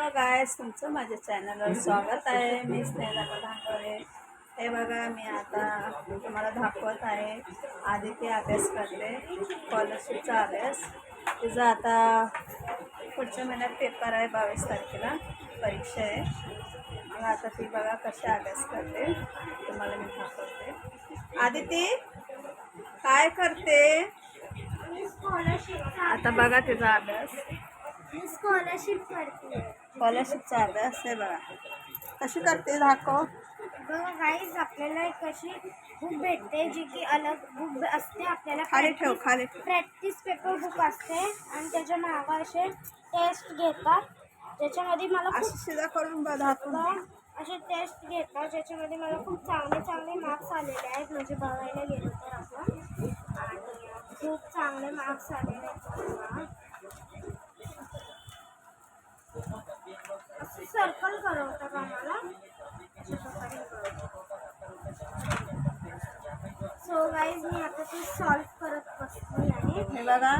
Hello guys तुमचं माझ्या चॅनलवर स्वागत आहे. मी स्नेहला धाकवले हे बघा मी आता तुम्हाला दाखवत आहे. आदिती अभ्यास करते. स्कॉलरशिपचा अभ्यास. तिचा आता पुढच्या महिन्यात पेपर आहे बावीस तारखेला. परीक्षा आहे. मग आता ती बघा कशी अभ्यास करते. तुम्हाला मी दाखवते. आदिती काय करते? आता बघा तिचा अभ्यास. मी स्कॉलरशिप करते. स्कॉलरशिपचा अभ्यास आहे बघा. कशी करते दाखव काहीच आपल्याला एक अशी बुक भेटते जी की अलग बुक असते आपल्याला. खाली ठेव खाली प्रॅक्टिस पेपर बुक असते आणि त्याच्या मागं असे टेस्ट घेतात. त्याच्यामध्ये मला शिदा करून बघा, असे टेस्ट घेतात ज्याच्यामध्ये मला खूप चांगले चांगले मार्क्स आलेले आहेत. म्हणजे बघायला गेलो तर आपण आणि खूप चांगले मार्क्स आलेले आहेत सर्कल करवतात आम्हाला? अशा प्रकारे सो गाईज मी आता ती सॉल्व करत बसली आहे. हे बघा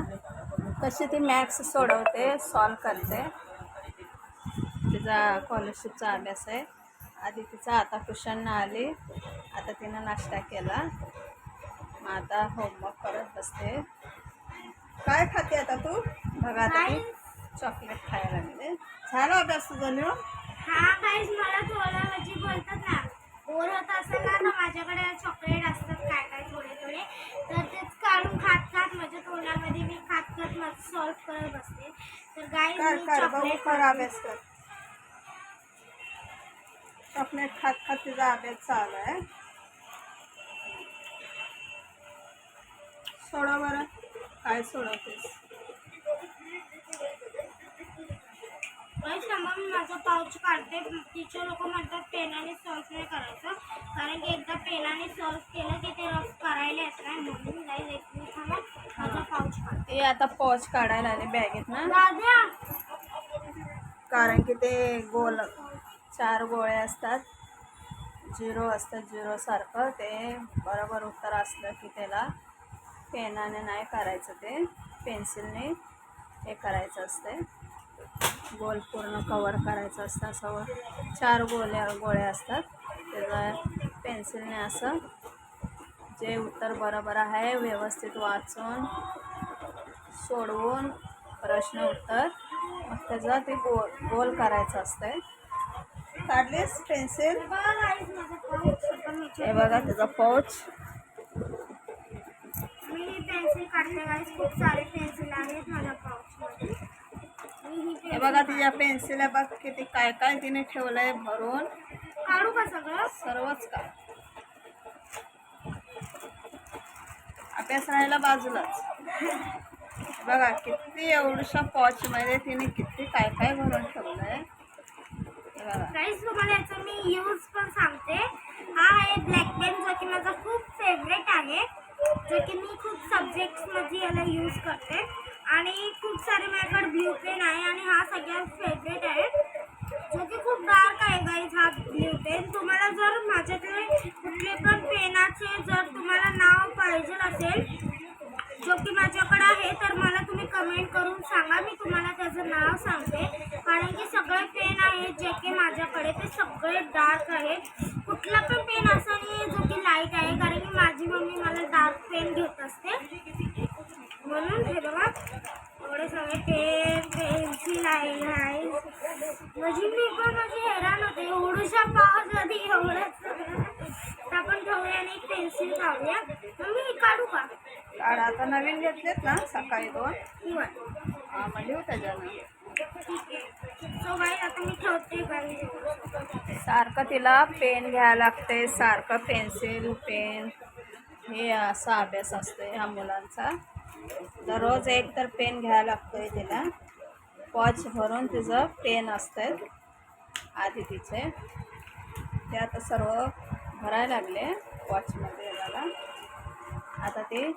कशी ती मॅथ्स सोडवते सॉल्व करते. तिचा स्कॉलरशिपचा अभ्यास आहे. आधी तिचा आता ट्युशननं आली. आता तिनं नाश्ता केला. मग आता होमवर्क करत बसते. काय खाते आता तू? बघा आता चॉकलेट खायला लागले. झाला अभ्यास तुझा लिहून हा गाईज मला थोडं म्हणजे बोलतात ना बोर होत असेल ना तर माझ्याकडे चॉकलेट असतात काय काय थोडे थोडे. तर तेच काढून खात खात माझ्या तोंडामध्ये मी खात खात माझं सॉल्व करत बसते तर गाईज कर कर बघू चॉकलेट कर अभ्यास कर. चॉकलेट खात खात तिचा अभ्यास चालू आहे. सोडा बरं. काय सोडवतेस? गाईज थांबा मी माझा पाऊच काढते. टीचर लोक म्हणतात पेनाने सॉल्व नाही करायचं. कारण की एकदा पेनाने सॉल्व केलं की ते रफ करायला येत नाही. म्हणून गाईज एक माझा पाऊच काढते. ते आता पॉच काढायला आले बॅगेत ना? कारण की ते गोल चार गोळे असतात. झिरो असतात झिरोसारखं ते बरोबर उत्तर असलं की त्याला पेनाने नाही करायचं ते. पेन्सिलने हे करायचं असते गोल पूर्ण कवर करायचं असतं. असं चार गोल्या गोळ्या असतात. त्याचा पेन्सिलने असं जे उत्तर बरोबर आहे व्यवस्थित वाचून सोडवून प्रश्न उत्तर मग त्याचं ते गोल गोल करायचं असतंय. काढलीस पेन्सिल हे बघा त्याचा पौच मी पेन्सिल काढते खूप सारे पेन्सिल आहेत माझ्या पाऊचमध्ये ही बघा तिच्या पेन्सिल बघ किती काय काय तिने ठेवलंय भरून. काढू का सगळं? सर्वच का अभ्यास राहिला बाजूलाच. बघा किती एवढ्या पॉच मध्ये तिने किती काय काय भरून ठेवलंय. तुम्हाला याचा मी यूज पण सांगते. हा आहे ब्लॅक पेन जो की माझा खूप फेवरेट आहे. जो की मी खूप सब्जेक्ट्समध्ये याला यूज करते. आणि खूप सारे माझ्याकडे ब्ल्यू पेन आहे आणि हा सगळ्यात फेवरेट आहे. जो की खूप डार्क आहे गाईज हा ब्ल्यू पेन तुम्हाला जर माझ्याकडे कुठले पण पेनाचे जर तुम्हाला नाव पाहिजे असेल जो की माझ्याकडे आहे तर मला तुम्ही कमेंट करून सांगा. मी तुम्हाला त्याचं नाव सांगते. कारण की सगळे पेन आहेत जे की माझ्याकडे ते सगळे डार्क आहेत. कुठला पण पेन असा नाही आहे जो की लाइट आहे. कारण की माझी मम्मी मला डार्क पेन घेत असते. म्हणून हे बघा एवढे सगळे पेन पेन्सिल आहे आहे म्हणजे मी पण माझी हैराण होते. एवढ्याशा पावासाठी एवढं सगळं तर आपण ठेवूया आणि एक पेन्सिल काढूया. मग मी काढू का? काढ. आता नवीन घेतलेत ना सकाळी दोन. वाट हा मग लिहू त्याच्यानं ठीक आहे. सो बाई आता मी ठेवते बाई. सारखं तिला पेन घ्यायला लागते. सारखं पेन्सिल पेन हे असा अभ्यास असतो ह्या मुलांचा. दररोज एक तर पेन घ्यायला लागतोय तिला पॉच भरून तिचं पेन असतं आधी तिचे ते आता सर्व भरायला लागले वॉचमध्ये मला आता ती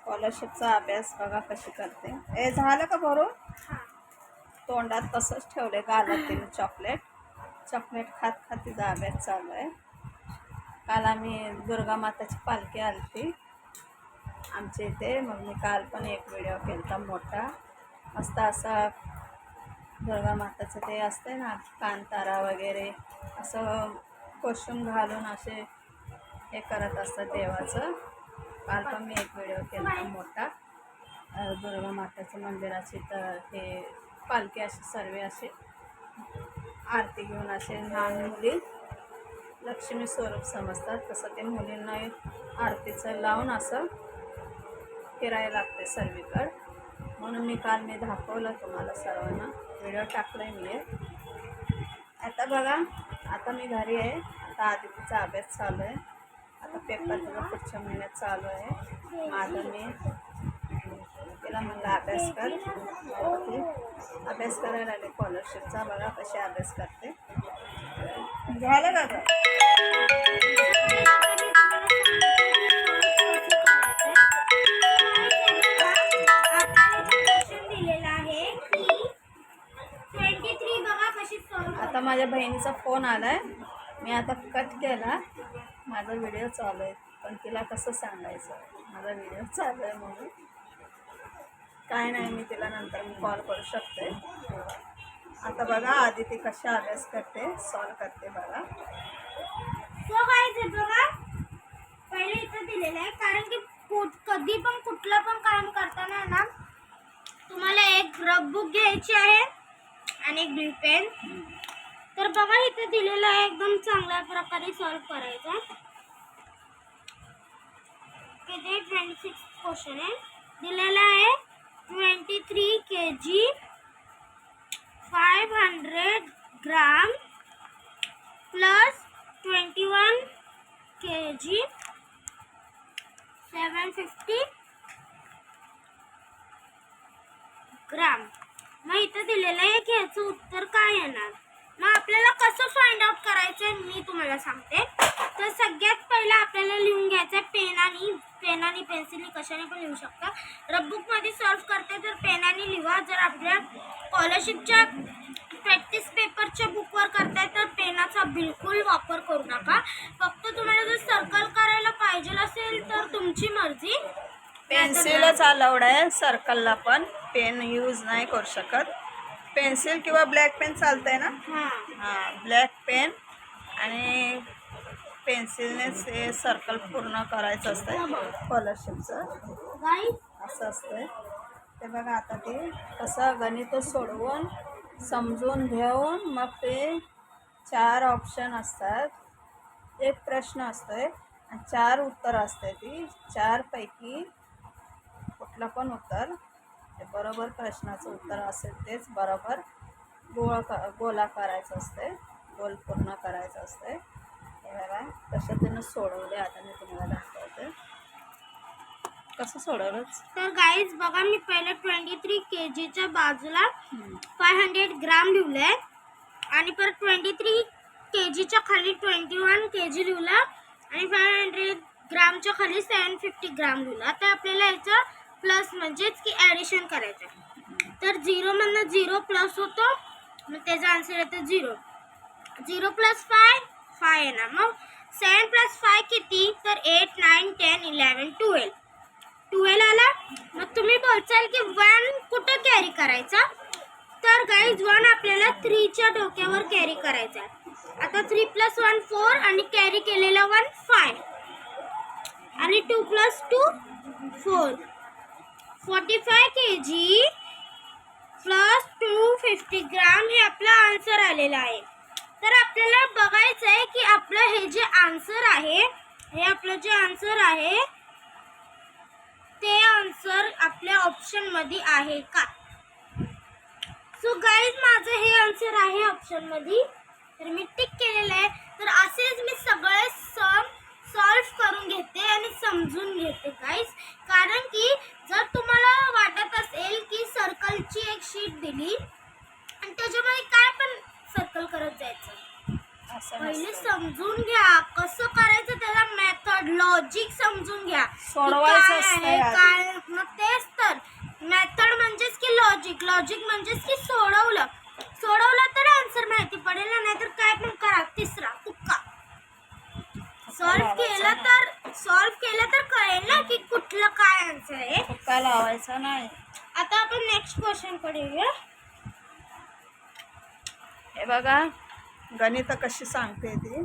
स्कॉलरशिपचा अभ्यास बघा कशी करते. ए झालं का भरून तोंडात तसंच ठेवले घालत तिने चॉकलेट चॉकलेट खात खात तिचा अभ्यास चालू आहे. काल आम्ही दुर्गा माताची पालखी आली होती आमच्या इथे. मग मी काल पण एक व्हिडिओ केला होता मोठा. मस्त असा दुर्गा माताचं ते असते ना कांतारा वगैरे असं कोशूम घालून असे हे करत असतात देवाचं. काल पण मी एक व्हिडिओ केला होता मोठा दुर्गा माताचं मंदिराची तर हे पालखी असे सर्व असे आरती घेऊन असे लहान मुली लक्ष्मी स्वरूप समजतात. तसं ते मुलींना आरतीचं लावून असं फिरायला लागते सर्वीकडं म्हणून मी काल मी दाखवलं तुम्हाला सर्वांना. व्हिडिओ टाकला आहे मी. आता बघा आता मी घरी आहे. आता आदितीचा अभ्यास चालू आहे. आता पेपर तुला पुढच्या महिन्यात चालू आहे. माझं मी तिला म्हणलं अभ्यास कर. अभ्यास करायला आले स्कॉलरशिपचा बघा कशी अभ्यास करते. झालं का माझ्या बहिणीचा फोन आला आहे मी आता कट केला. माझा व्हिडिओ चालू आहे. पण तिला कसं सांगायचं? माझा व्हिडिओ चालू आहे म्हणून. काय नाही मी तिला नंतर मी कॉल करू शकते. आता बघा आधी ती कशा अभ्यास करते. सॉल्व करते बघा. बघा. पहिले इथं दिलेलं आहे. कारण की कुठ कधी पण कुठलं पण काम करताना ना तुम्हाला एक रब बुक घ्यायची आहे आणि एक ब्ल्यू पेन तर बघा इथं दिलेलं आहे एकदम चांगल्या प्रकारे सॉल्व करायचं. किती? ट्वेंटी सिक्स क्वेश्चन आहे. दिलेलं आहे twenty three K G five hundred gram plus twenty one K G seven fifty gram मग इथं दिलेलं आहे की ह्याचं उत्तर काय येणार? मग आपल्याला कसं फाइंड आउट करायचं आहे मी तुम्हाला सांगते. तर सगळ्यात पहिलं आपल्याला लिहून घ्यायचं आहे पेनानी पेनानी पेन्सिलनी कशाने पण लिहू शकता. रबुकमध्ये सॉल्व करते तर पेनाने लिहा. जर आपल्या स्कॉलरशिपच्या प्रॅक्टिस पेपरच्या बुकवर करताय तर पेनाचा बिलकुल वापर करू नका. फक्त तुम्हाला जर सर्कल करायला पाहिजे असेल तर तुमची मर्जी. पेन्सिलच अलाउड आहे. सर्कलला पण पेन यूज नाही करू शकत. पेन्सिल किंवा ब्लॅक पेन चालतंय ना? हां. हां ब्लॅक पेन आणि पेन्सिलनेच हे सर्कल पूर्ण करायचं असतं स्कॉलरशिपचं असं असतंय. ते बघा आता ते कसं गणित सोडवून समजून घेऊन मग ते चार ऑप्शन असतात. एक प्रश्न असतोय आणि चार उत्तर असते ती. चारपैकी कुठलं पण उत्तर ते बरोबर प्रश्नाचं उत्तर असेल तेच बरोबर गोळ क गोला करायचं असते गोल पूर्ण करायचं असते हे बघा कसं त्यानं सोडवले आता मी तुम्हाला दाखवते. कसं सोडवलंच? तर गाईज बघा मी पहिले ट्वेंटी थ्री के जीच्या बाजूला फाय हंड्रेड ग्राम लिहिलंय. आणि परत ट्वेंटी थ्री के जीच्या खाली ट्वेंटी वन के जी लिहिलं. आणि फाय हंड्रेड ग्रामच्या खाली सेवन फिफ्टी ग्राम लिहिलं. आता आपल्याला याचं प्लस म्हणजेच की ॲडिशन करायचं आहे तर झिरोमधनं झिरो प्लस होतो. मग त्याचा आन्सर येतं zero zero plus five five येणार. मग सेवन प्लस फाय किती? तर eight nine ten eleven twelve twelve आला. मग तुम्ही बोलचाल की वन कुठं कॅरी करायचा? तर गाईज वन आपल्याला थ्रीच्या डोक्यावर कॅरी करायचा आहे. आता थ्री प्लस वन फोर आणि कॅरी केलेला वन फाय आणि two plus two four forty five K G plus two fifty gram हे आपला आन्सर आलेला आहे. तर आपल्याला बघायचं आहे की आपलं हे जे आन्सर आहे हे आपलं जे आन्सर आहे ते आन्सर आपल्या ऑप्शनमध्ये आहे का? सो गाईज माझं हे आन्सर आहे ऑप्शनमध्ये तर मी टिक केलेलं आहे. तर असेच मी सगळे सम सॉल्व करून घेते आणि समजून घेते गाईज कारण की जर तुम्हाला वाटत असेल की सर्कलची एक शीट दिली. आणि त्याच्यामध्ये काय पण सर्कल करत जायचं. पहिले. समजून घ्या कसं करायचं त्याला मेथड लॉजिक समजून घ्या. सोडवायचं काय आहे, मग तेच तर. मेथड म्हणजेच की लॉजिक लॉजिक म्हणजेच की सोडवलं. सोडवलं तर आन्सर माहिती पडेल नाही तर काय पण करा तिसरा तुक्का. सॉल्व केलं तर सॉल्व केलं तर कळेल ना की कुठलं काय आन्सर आहे. फुक्का लावायचा नाही. आता आपण नेक्स्ट क्वेश्चनकडे येऊया. हे बघा गणित कशी सांगते ती?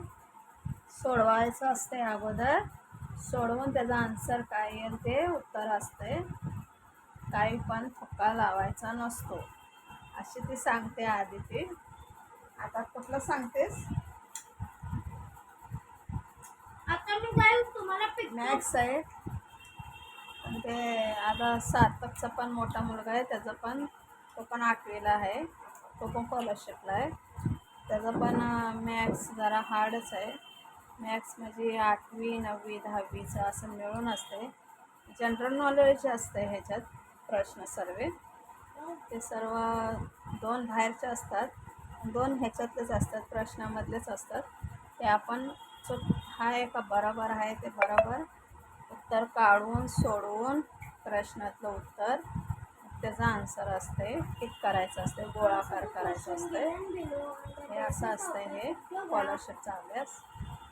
सोडवायचं असते अगोदर. सोडवून त्याचा आन्सर काय येईल ते उत्तर असते काही पण फक्का लावायचा नसतो. अशी ती सांगते आधी ती. आता कुठलं सांगतेस? आता मी जाईल तुम्हाला पिक आहे. ते आता सार्थकचा पण मोठा मुलगा आहे त्याचा पण तो पण आठवीला आहे. तो पण स्कॉलरशिपला आहे. त्याचं पण मॅथ्स जरा हार्डच आहे. मॅथ्स म्हणजे आठवी नववी दहावीचं असं मिळून असते. जनरल नॉलेज असते ह्याच्यात प्रश्न सर्व ते सर्व दोन बाहेरचे असतात. दोन ह्याच्यातलेच असतात प्रश्नामधलेच असतात. ते आपण चुक आहे का? बरोबर आहे ते बरोबर. उत्तर काढून सोडवून प्रश्नातलं उत्तर. त्याचा आन्सर असते टिक करायचं असते गोळाकार करायचं असते हे असं असतं हे. स्कॉलरशिपचा अभ्यास.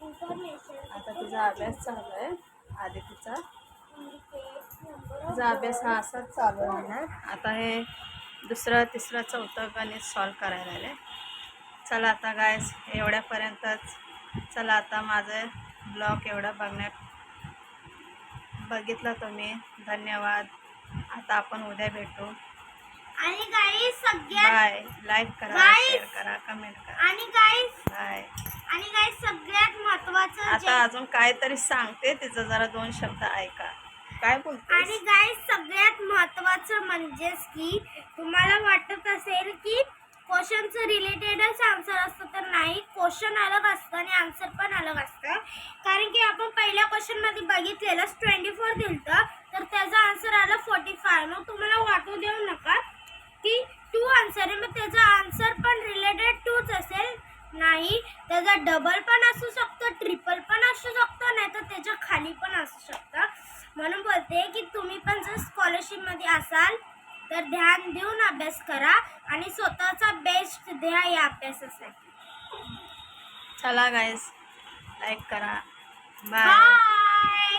आता तिचा अभ्यास चालू आहे. आधी तिचा तिचा अभ्यास हा असाच चालू राहणार. आता हे दुसरं तिसरं चौथं गणित सॉल्व करायला आले चला आता गायस एवढ्यापर्यंतच. चला आता माझं ब्लॉग एवढा बघण्यात बघितलं तुम्ही. धन्यवाद. आता आपण उद्या भेटू. आणि काही सगळ्यात बाय लाईक करा. शेअर करा कमेंट करा. आणि काही बाय आणि सगळ्यात महत्वाचं आता अजून काहीतरी सांगते तिचं जरा दोन शब्द ऐका. काय बोलते आणि गाय सगळ्यात महत्वाचं म्हणजेच की तुम्हाला वाटत असेल की क्वेश्चनचं रिलेटेडच आन्सर असतं तर नाही. क्वेश्चन अलग असतं आणि आन्सर पण अलग असतं. कारण की आपण पहिल्या क्वेश्चनमध्ये बघितलेलं ट्वेंटी फोर दिलं तर त्याचा आन्सर आला फोर्टी फाय. मग तुम्हाला वाटू देऊ नका की टू आन्सर आहे. मग त्याचा आन्सर पण रिलेटेड टूच असेल. नाही त्याचा डबल पण असू शकतो ट्रिपल पण असू शकतो नाही तर त्याच्याखाली पण असू शकतं. म्हणून बोलते की तुम्ही पण जर स्कॉलरशिपमध्ये असाल तर ध्यान देऊन अभ्यास करा आणि स्वतःचा बेस्ट द्या या अभ्यासासाठी. चला गाईस लाईक करा. Bye bye